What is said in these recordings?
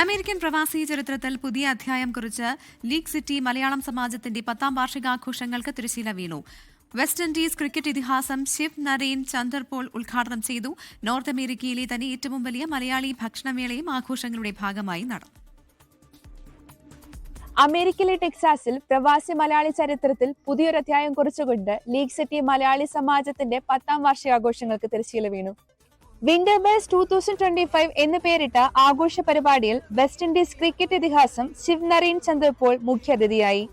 American പ്രവാസി ചരിത്രത്തിൽ പുതിയ അധ്യായം കുറിച്ച് ലീഗ് സിറ്റി മലയാളം സമാജത്തിന്റെ പത്താം വാർഷികാഘോഷങ്ങൾക്ക് തിരശീല വീണു. വെസ്റ്റ് ഇൻഡീസ് ക്രിക്കറ്റ് ഇതിഹാസം ഷിഫ് നരേൻ ചന്ദർപോൾ ഉദ്ഘാടനം ചെയ്തു. നോർത്ത് അമേരിക്കയിലെ തന്നെ ഏറ്റവും വലിയ മലയാളി ഭക്ഷണമേളയും ആഘോഷങ്ങളുടെ ഭാഗമായി നടന്നു. അമേരിക്കയിലെ ടെക്സാസിൽ പ്രവാസി മലയാളി ചരിത്രത്തിൽ പുതിയൊരു അധ്യായം കുറിച്ചുകൊണ്ട് ലീഗ് സിറ്റി മലയാളി സമാജത്തിന്റെ പത്താം വാർഷികാഘോഷങ്ങൾക്ക് തിരശ്ശീല വീണു. Winter Buzz two thousand twenty five എന്ന് പേരിട്ട ആഘോഷ പരിപാടിയിൽ വെസ്റ്റ് ഇൻഡീസ് ക്രിക്കറ്റ് ഇതിഹാസം ശിവ് നരീൻ നരേൻ ചന്ദ്രപോൾ മുഖ്യാതിഥിയായി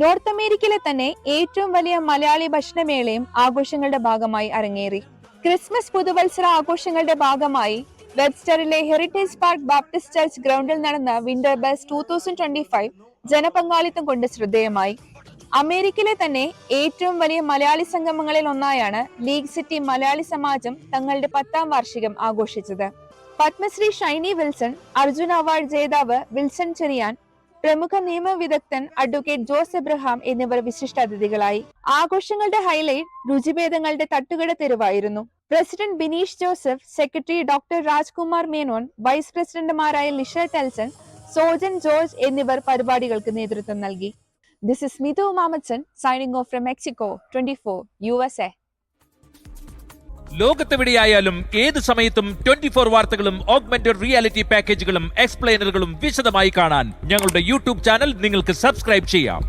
നോർത്ത് അമേരിക്കയിലെ തന്നെ ഏറ്റവും വലിയ മലയാളി ഭക്ഷണമേളയും ആഘോഷങ്ങളുടെ ഭാഗമായി അരങ്ങേറി. ക്രിസ്മസ് പുതുവത്സര ആഘോഷങ്ങളുടെ ഭാഗമായി വെബ്സ്റ്ററിലെ ഹെറിറ്റേജ് പാർക്ക് ബാപ്റ്റിസ്റ്റ് ചർച്ച് ഗ്രൗണ്ടിൽ നടന്ന winter bash two thousand twenty five ജനപങ്കാളിത്തം കൊണ്ട് ശ്രദ്ധേയമായി. അമേരിക്കയിലെ തന്നെ ഏറ്റവും വലിയ മലയാളി സംഗമങ്ങളിൽ ഒന്നായാണ് ലീഗ് സിറ്റി മലയാളി സമാജം തങ്ങളുടെ പത്താം വാർഷികം ആഘോഷിച്ചത്. പത്മശ്രീ ഷൈനി വിൽസൺ അർജുന അവാർഡ് ജേതാവ് വിൽസൺ ചെറിയാൻ പ്രമുഖ നിയമ വിദഗ്ധൻ അഡ്വക്കേറ്റ് ജോസ് എബ്രഹാം എന്നിവർ വിശിഷ്ട അതിഥികളായി. ആഘോഷങ്ങളുടെ ഹൈലൈറ്റ് രുചിഭേദങ്ങളുടെ തട്ടുകട തെരുവായിരുന്നു. President Bineesh Joseph secretary doctor Rajkumar Menon vice പ്രസിഡന്റുമാരായ ലിഷ ടെൽസൺ സോജൻ ജോർജ് എന്നിവർ പരിപാടികൾക്ക് നേതൃത്വം നൽകി. Mamachan signing off from Mexico twenty four U S A ലോകത്തെവിടെയായാലും ഏത് സമയത്തും ട്വന്റി ഫോർ വാർത്തകളും ഓഗ്മെന്റഡ് റിയാലിറ്റി പാക്കേജുകളും എക്സ്പ്ലെയിനറുകളും വിശദമായി കാണാൻ ഞങ്ങളുടെ യൂട്യൂബ് ചാനൽ നിങ്ങൾക്ക് സബ്സ്ക്രൈബ് ചെയ്യാം.